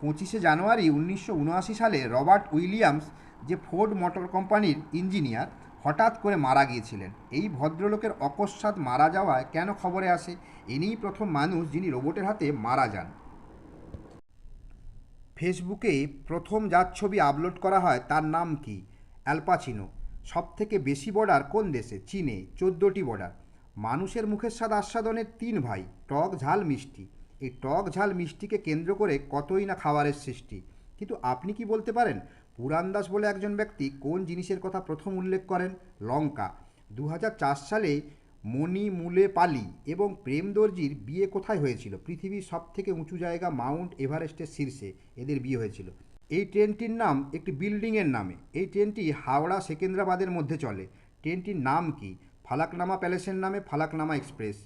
পঁচিশে জানুয়ারি উনিশশো উনআশি সালে রবার্ট উইলিয়ামস, যে ফোর্ড মোটর কোম্পানির ইঞ্জিনিয়ার, হঠাৎ করে মারা গিয়েছিলেন। এই ভদ্রলোকের অকস্মাৎ মারা যাওয়ায় কেন খবরে আসে? ইনিই প্রথম মানুষ যিনি রোবটের হাতে মারা যান। ফেসবুকে প্রথম যার ছবি আপলোড করা হয় তার নাম কি? অ্যালপাচিনো সব থেকে বেশি বর্ডার কোন দেশে? চীনে, চোদ্দোটি বর্ডার। মানুষের মুখের স্বাদ আস্বাদনের তিন ভাই, টক, ঝাল, মিষ্টি। এই টক ঝাল মিষ্টিকে কেন্দ্র করে কতই না খাবারের সৃষ্টি। কিন্তু আপনি কি বলতে পারেন পুরান্দাস বলে একজন ব্যক্তি কোন জিনিসের কথা প্রথম উল্লেখ করেন? লঙ্কা। দু হাজার চার সালে মণি মুলে পালি এবং প্রেম দর্জির বিয়ে কোথায় হয়েছিল? পৃথিবীর সব থেকে উঁচু জায়গা মাউন্ট এভারেস্টের শীর্ষে এদের বিয়ে হয়েছিল। এই ট্রেনটির নাম একটি বিল্ডিংয়ের নামে। এই ট্রেনটি হাওড়া সেকেন্দ্রাবাদের মধ্যে চলে। ট্রেনটির নাম কি? ফালাকনামা প্যালেসের নামে ফালাকনামা এক্সপ্রেস।